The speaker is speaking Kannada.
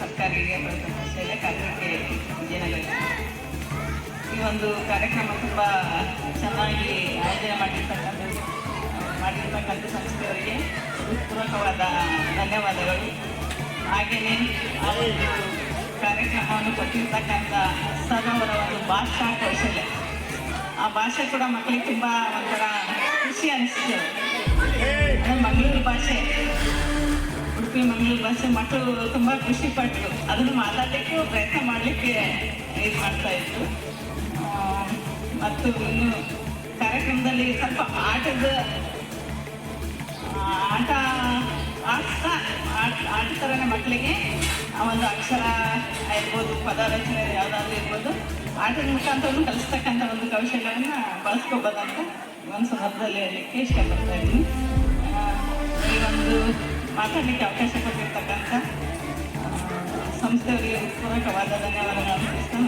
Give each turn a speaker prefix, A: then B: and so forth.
A: ಸರ್ಕಾರಿಗೆ ಪ್ರಶಸ್ತಿಯನ್ನು ಕಾರ್ಯಕ್ಕೆ ಜನಗಳಿಗೆ ಈ ಒಂದು ಕಾರ್ಯಕ್ರಮ ತುಂಬ ಚೆನ್ನಾಗಿ ಆಯೋಜನೆ ಮಾಡಿರ್ತಕ್ಕಂಥ ಮಾಡಿರ್ತಕ್ಕಂಥ ಸಂಸ್ಥೆಯವರಿಗೆ ಹೃತ್ಪೂರ್ವಕವಾದ ಧನ್ಯವಾದಗಳು. ಹಾಗೆಯೇ ಕಾರ್ಯಕ್ರಮವನ್ನು ಕೊಟ್ಟಿರ್ತಕ್ಕಂಥ ಸದವರ ಒಂದು ಭಾಷಾ ಕೌಶಲ್ಯ. ಆ ಭಾಷೆ ಕೂಡ ಮಕ್ಕಳಿಗೆ ತುಂಬ ಒಂಥರ ಖುಷಿ ಅನಿಸ್ತು ಮಂಗಳೂರು ಭಾಷೆ. ಉಡುಪಿ ಮಂಗಳೂರು ಭಾಷೆ ಮಕ್ಕಳು ತುಂಬ ಖುಷಿ ಪಟ್ಟರು ಅದನ್ನು ಮಾತಾಡಲಿಕ್ಕೆ ಪ್ರಯತ್ನ ಮಾಡಲಿಕ್ಕೆ ಇದು ಮಾಡ್ತಾ ಇತ್ತು ಮತ್ತು ಇನ್ನು ಕಾರ್ಯಕ್ರಮದಲ್ಲಿ ಸ್ವಲ್ಪ ಆಟದ ಆಟ ಆಡ್ತಾ ಆಟ ಆಟ ಮಕ್ಕಳಿಗೆ ಒಂದು ಅಕ್ಷರ ಇರ್ಬೋದು ಪದ ರಚನೆ ಯಾವುದಾದ್ರೂ ಇರ್ಬೋದು. ಆಟದ ಮುಖಾಂತರನು ಕಲಿಸ್ತಕ್ಕಂಥ ಒಂದು ಕೌಶಲ್ಯವನ್ನು ಬಳಸ್ಕೋಬೋದಂತ ಒಂದು ಸಂದರ್ಭದಲ್ಲಿ ಹೇಳಲಿಕ್ಕೆ ಇಷ್ಟಪಡ್ತಾ ಇದ್ದೀನಿ. ಈ ಒಂದು ಮಾತಾಡಲಿಕ್ಕೆ ಅವಕಾಶ ಕೊಟ್ಟಿರ್ತಕ್ಕಂಥ ಸಂಸ್ಥೆಯವರಿಗೆ ಪೂರಕವಾದ ಧನ್ಯವಾದಗಳನ್ನು ತಿಳಿಸ್ತಾ